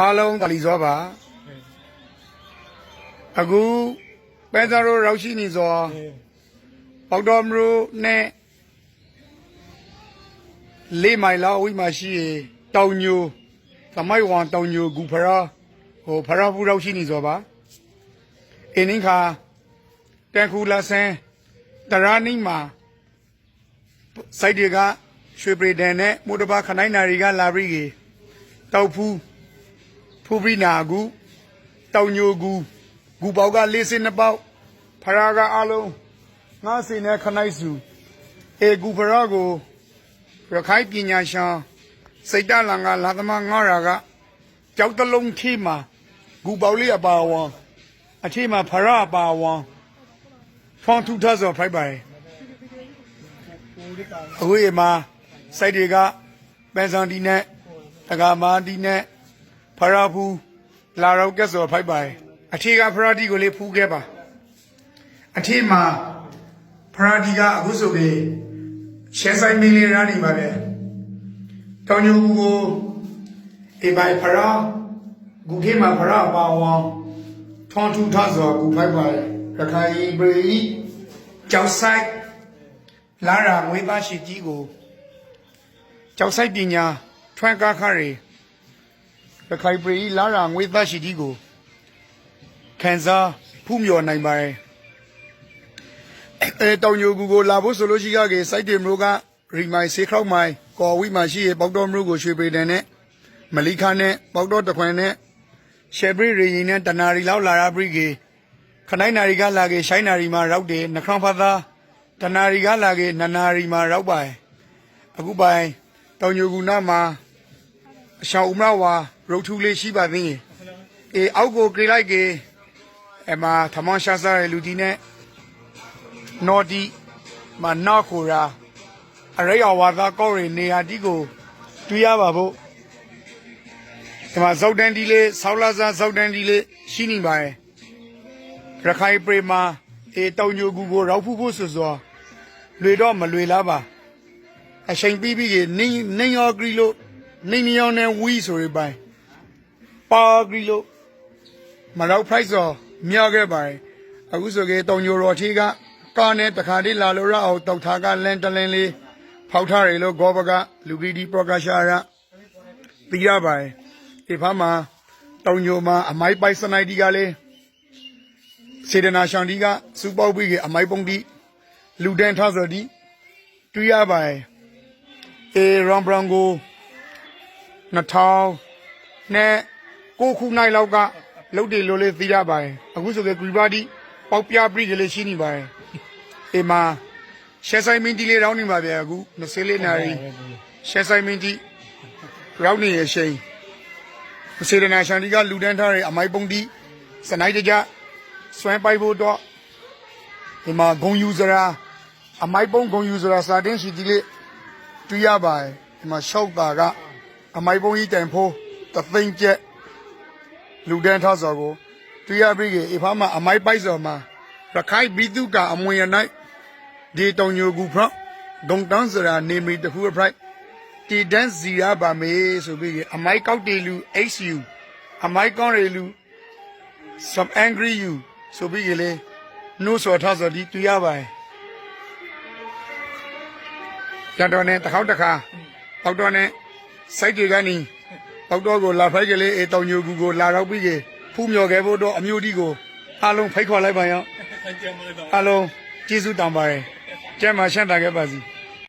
အားလုံးတလီစောပါအခုပဲဇာရိုရောက်ရှိနေစောပေါတော်မလို့နဲ့လေးမိုင်လောက်ဝိမရှိရေတောင်ညိုသမိုက်ဝံတောင်ညိုဂူဖရာဟိုဖရာဘူးရောက်ရှိနေစောပါအင်းင်းခါတန်ခူလာဆန်းတရာနိမှာစိုက်တွေကရွှေပြည်တန်နဲ့မုတဘာခနိုင်နာရီကလာပြီးကြီး တောက်ဖူးဖူပရိနာကူတောင်ညိုကူဂူပေါက်ကလေးစင်းနှစ်ပေါက်ဖရာကအလုံးငါးစင်းနဲ့ခနိုင်စုအေဂူဖရာကိုရခိုင်ပညာရှင်စိတ်တလန်ကလာသမားငါရာကကြောက်တလုံးထိမှာဂူပေါက်လေးအပါဝံအထိမှာဖရာအပါဝံဖောင်းထူထဆော်ဖိုက်ပါတယ်အခုဒီမှာစိုက်တွေကပန်စံဒီနဲ့ တက္ကမာဒီနဲ့ဖရာဖူးလာတော့ကက်စော်ဖိုက်ပါတယ်အထီကဖရာဒီကိုလေးဖူးခဲ့ပါအထီမှာဖရာဒီကအခုဆိုပြီးရှဲဆိုင်မင်းလေးရာနေပါပဲတောင်ညူကိုအေပိုင်ဖရာဂူခေမှာဖရာပါဝံထွန်ထူထဆော်ဂူဖိုက်ပါတယ်ရခိုင်ပရိကျောက်ဆိုင်လာရာငွေသားရှိကြီးကိုကျောက်ဆိုင်ပညာ ထွန်းကားခရီရခိုင်ပြည်လာရာငွေသားရှိကြီးကိုခံစားဖူးမြော်နိုင်ပါတယ်အဲတောင်ညိုကူကိုလာဖို့ဆိုလို့ရှိရကေစိုက်တင်မျိုးကရီမိုင်ဆေးခေါက်မိုင်ကော်ဝီမှာရှိရပေါက်တော်မျိုးကိုရွှေပေတန်နဲ့မလီခါနဲ့ပေါက်တော်တခွန်နဲ့ရှယ်ဘရီရီရင်နဲ့တနာရီလောက်လာရာပရိကေခနိုင်နာရီကလာကေရှိုင်းနာရီမှာရောက်တယ်နှခေါင်းဖသာတနာရီကလာကေနနာရီမှာရောက်ပါတယ်အခုပိုင် တောင်ညိုကူနာမှာအရှောင်းဦးမဝါရုပ်ထူလေးရှိပါသေးရင်အေးအောက်ကိုကြိလိုက်ကေအမသမောင်းရှာစားတဲ့လူဒီနဲ့နော်ဒီမနောက်ခိုရာအရိယဝါသာကောက်ရနေရာဒီကိုတွေ့ရပါဖို့ဒီမှာဇောက်တန်ဒီလေးဆောက်လာစားဇောက်တန်ဒီလေးရှိနေပါတယ်ရခိုင်ပြေမာအေးတောင်ညိုကူကိုရောက်ဖူးဖို့ဆိုစွာလွေတော့မလွေလားပါ အချိန်ပြီးပြီးကြီးနင်းနင်းရောဂရီလို့နေနေအောင်နဲ့ဝီဆိုရပိုင်းပါဂရီလို့မတော့ price တော့မြောက်ခဲ့ပါတယ်အခုဆိုကေတုံညိုတော်ချီကကားနဲ့တခါတည်းလာလို့ရအောင်တောက်ထားကလန်တလင်းလေးဖောက်ထားရလို့ဂောဘကလူဂီဒီပရကရှာရသိရပါတယ်ဒီဖာမှာတုံညိုမှာအမိုက်ပိုက်စနိုက်ဒီကလေးစေဒနာရှန်ဒီကစူပေါက်ပြီးကအမိုက်ပုံဒီလူဒန်ထားဆိုဒီတွေ့ရပါတယ် အေရွန်ဘရန်ကို2000နဲ့ကိုခုနိုင်လောက်ကလုတ်တယ်လို့လေးသိရပါတယ်အခုဆိုကြဂရီဘာဒီပေါက်ပြပရိကလေးရှိနေပါတယ်အေးမှာရှယ်ဆိုင်မင်းတီလေးရောင်းနေပါဗျာအခု24နာရီရှယ်ဆိုင်မင်းတီရောင်းနေရရှိန်စေရနာရှန်ဒီကလူတန်းထားတဲ့အမိုက်ပုံတီစနိုက်တကြစွမ်းပိုက်ဖို့တော့ဒီမှာဂုံယူစရာအမိုက်ပုံဂုံယူစရာစာတင်းရှိတီလေး တွေ့ရပါတယ်ဒီမှာရှောက်တာကအမိုက်ပုံကြီးတိုင်ဖိုးတသိန်းကျက်လူဒန်းထောက်စော်ကိုတွေ့ရပြီကေအဖားမှာအမိုက်ပိုက်စော်မှာရခိုင်ဘီသူကအမွေရ၌ဒီတောင်ညိုကူဖရဂုံတန်းစရာနေမီတခုအဖရိုက်တီဒန်းစီရပါမေဆိုပြီးကေအမိုက်ကောက်တေလူ HU အမိုက်ကောင်းရလူ some angry you ဆိုပြီးကေလေနှိုးစော်ထောက်စော်ဒီတွေ့ရပါတယ် ကြတော်နဲ့တစ်ခေါက်တစ်ခါပေါက်တော်နဲ့စိုက်တွေကနေပေါက်တော့ကိုလာဖိုက်ကလေးအေတောင်ညိုကူကိုလာတော့ပြီးကြီးဖူးမြော်ခဲ့ဖို့တော့အမျိုးဒီကိုအားလုံးဖိတ်ခေါ်လိုက်ပါရောအားလုံးကျေးဇူးတောင်းပါတယ်ကျဲမှာရှန့်တာခဲ့ပါစီ